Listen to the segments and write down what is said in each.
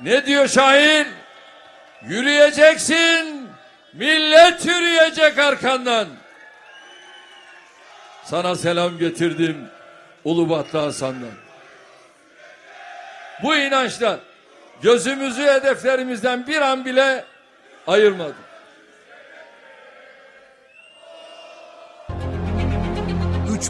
Ne diyor şair? Yürüyeceksin, millet yürüyecek arkandan. Sana selam getirdim Ulubatlı Hasan'dan. Bu inançla gözümüzü hedeflerimizden bir an bile ayırmadık.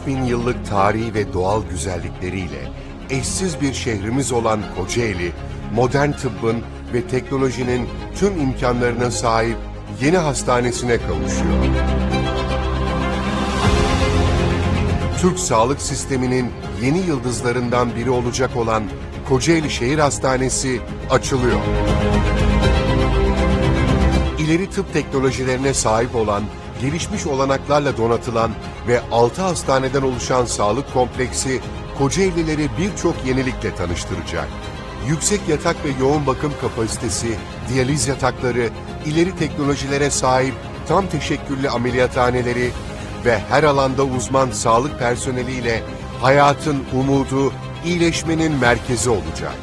bin yıllık tarihi ve doğal güzellikleriyle eşsiz bir şehrimiz olan Kocaeli, modern tıbbın ve teknolojinin tüm imkanlarına sahip yeni hastanesine kavuşuyor. Türk sağlık sisteminin yeni yıldızlarından biri olacak olan Kocaeli Şehir Hastanesi açılıyor. İleri tıp teknolojilerine sahip olan, gelişmiş olanaklarla donatılan ve 6 hastaneden oluşan sağlık kompleksi Kocaelileri birçok yenilikle tanıştıracak. Yüksek yatak ve yoğun bakım kapasitesi, diyaliz yatakları, ileri teknolojilere sahip tam teşekküllü ameliyathaneleri ve her alanda uzman sağlık personeliyle hayatın umudu, iyileşmenin merkezi olacak.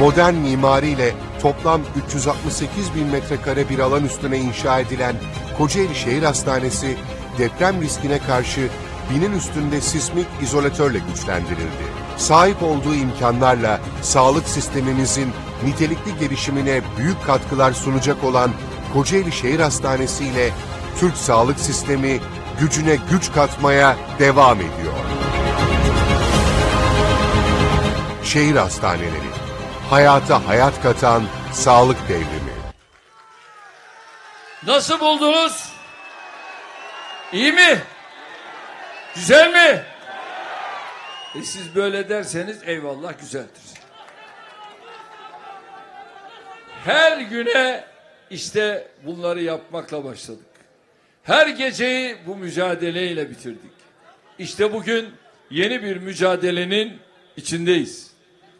Modern mimariyle toplam 368 bin metrekare bir alan üstüne inşa edilen Kocaeli Şehir Hastanesi deprem riskine karşı binin üstünde sismik izolatörle güçlendirildi. Sahip olduğu imkanlarla sağlık sistemimizin nitelikli gelişimine büyük katkılar sunacak olan Kocaeli Şehir Hastanesi ile Türk sağlık sistemi gücüne güç katmaya devam ediyor. Şehir hastaneleri, hayata hayat katan sağlık devrimi. Nasıl buldunuz? İyi mi? Güzel mi? E siz böyle derseniz eyvallah güzeldir. Her güne işte bunları yapmakla başladık. Her geceyi bu mücadeleyle bitirdik. İşte bugün yeni bir mücadelenin içindeyiz.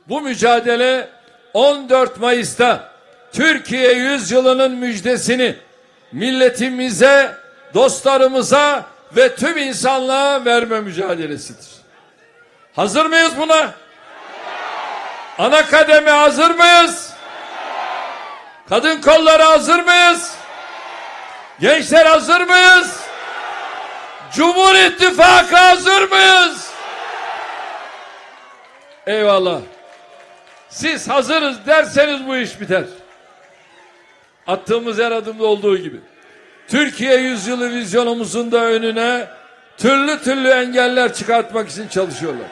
Bu mücadele 14 Mayıs'ta Türkiye yüzyılının müjdesini milletimize, dostlarımıza ve tüm insanlığa verme mücadelesidir. Hazır mıyız buna? Ana kademe hazır mıyız? Kadın kolları hazır mıyız? Gençler hazır mıyız? Cumhur İttifakı hazır mıyız? Eyvallah. Siz hazırız derseniz bu iş biter. Attığımız her adımda olduğu gibi. Türkiye yüzyılı vizyonumuzun da önüne türlü türlü engeller çıkartmak için çalışıyorlar.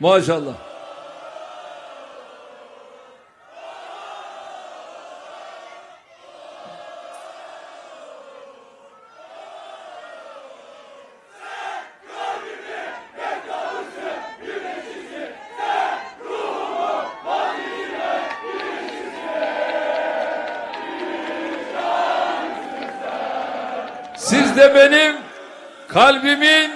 Maşallah. Siz de benim kalbimin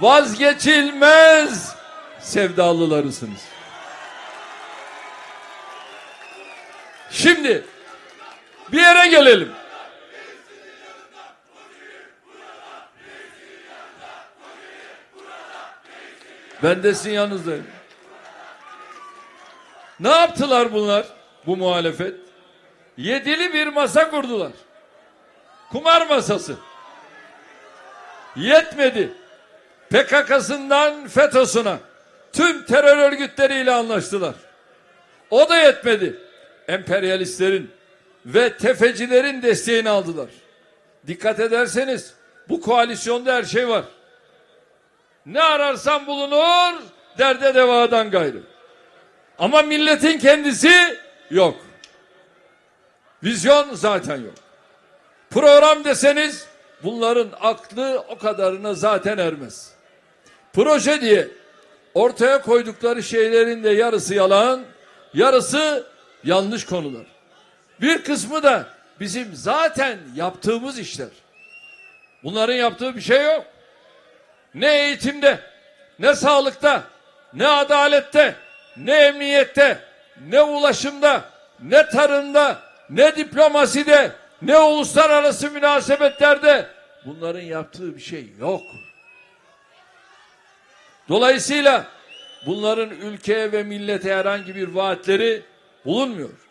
vazgeçilmez sevdalılarısınız. Şimdi bir yere gelelim. Ben de sizin yanınızdayım. Ne yaptılar bunlar? Bu muhalefet. Yedili bir masa kurdular. Kumar masası. Yetmedi. PKK'sından FETÖ'süne tüm terör örgütleriyle anlaştılar. O da yetmedi. Emperyalistlerin ve tefecilerin desteğini aldılar. Dikkat ederseniz bu koalisyonda her şey var. Ne ararsan bulunur derde devadan gayrı. Ama milletin kendisi yok. Vizyon zaten yok. Program deseniz bunların aklı o kadarına zaten ermez. Proje diye ortaya koydukları şeylerin de yarısı yalan, yarısı yanlış konular. Bir kısmı da bizim zaten yaptığımız işler. Bunların yaptığı bir şey yok. Ne eğitimde, ne sağlıkta, ne adalette, ne emniyette, ne ulaşımda, ne tarımda, ne diplomaside, ne uluslararası münasebetlerde bunların yaptığı bir şey yok. Dolayısıyla bunların ülkeye ve millete herhangi bir vaatleri bulunmuyor.